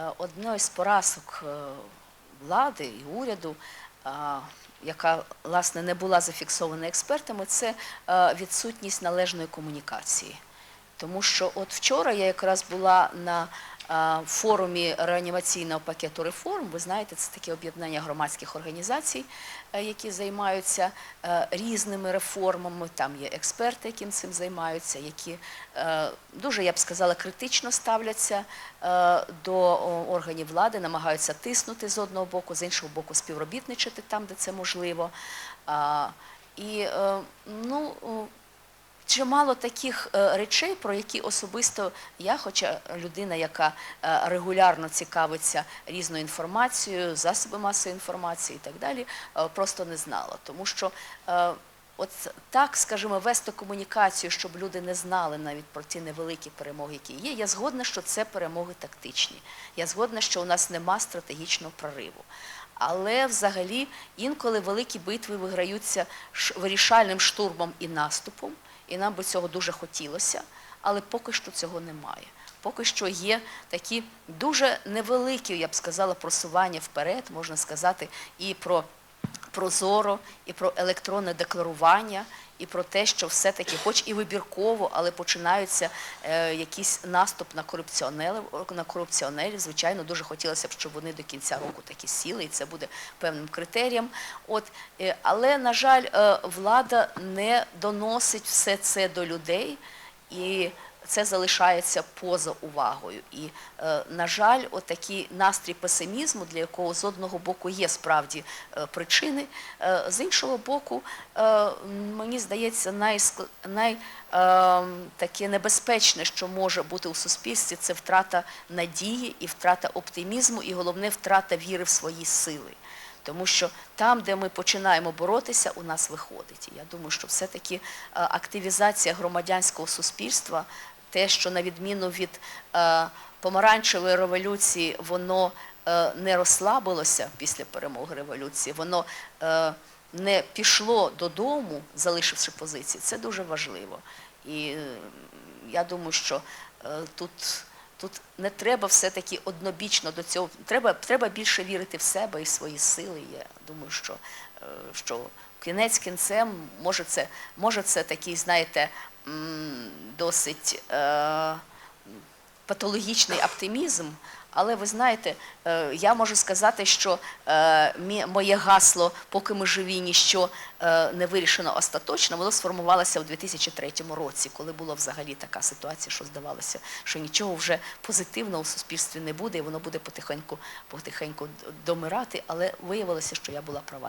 е, одною з поразок е, влади і уряду, яка власне не була зафіксована експертами, це е, відсутність належної комунікації. Тому що от вчора я якраз була на а, форумі реанімаційного пакету реформ. Ви знаєте, це таке об'єднання громадських організацій, е, які займаються е, різними реформами. Там є експерти, які цим займаються, які е, дуже, я б сказала, критично ставляться до органів влади, намагаються тиснути з одного боку, з іншого боку, співробітничати там, де це можливо. І ну. Чимало таких е, речей, про які особисто я, хоча людина, яка е, регулярно цікавиться різною інформацією, засоби масової інформації і так далі, е, просто не знала. Тому що от так, скажімо, вести комунікацію, щоб люди не знали навіть про ті невеликі перемоги, які є. Я згодна, що це перемоги тактичні. Я згодна, що у нас нема стратегічного прориву. Але взагалі інколи великі битви виграються вирішальним штурмом і наступом, і нам би цього дуже хотілося, але поки що цього немає. Поки що є такі дуже невеликі, я б сказала, просування вперед, можна сказати, і про прозоро, і про електронне декларування, і про те, що все-таки, хоч і вибірково, але починаються е, якийсь наступ на корупціонерів, на корупціонерів. Звичайно, дуже хотілося б, щоб вони до кінця року такі сіли, і це буде певним критерієм. От, е, але, на жаль, е, влада не доносить все це до людей. І це залишається поза увагою. І, е, на жаль, отакий настрій песимізму, для якого з одного боку є справді е, причини, е, з іншого боку, мені здається, найск- небезпечне, що може бути у суспільстві, це втрата надії і втрата оптимізму, і головне втрата віри в свої сили. Тому що там, де ми починаємо боротися, у нас виходить. І я думаю, що все-таки е, активізація громадянського суспільства, те, що на відміну від е, помаранчевої революції, воно е, не розслабилося після перемоги революції, воно не пішло додому, залишивши позиції, це дуже важливо. І я думаю, що тут. Тут не треба все-таки однобічно до цього. Треба, треба більше вірити в себе і свої сили. Я думаю, що, е, що кінець кінцем може це, може це такий, знаєте, досить е, патологічний оптимізм. Але ви знаєте, е, я можу сказати, що е, моє гасло, поки ми живі, ніщо е, не вирішено остаточно, воно сформувалося у 2003 році, коли була взагалі така ситуація, що здавалося, що нічого вже позитивного у суспільстві не буде, і воно буде потихеньку, потихеньку домирати. Але виявилося, що я була права.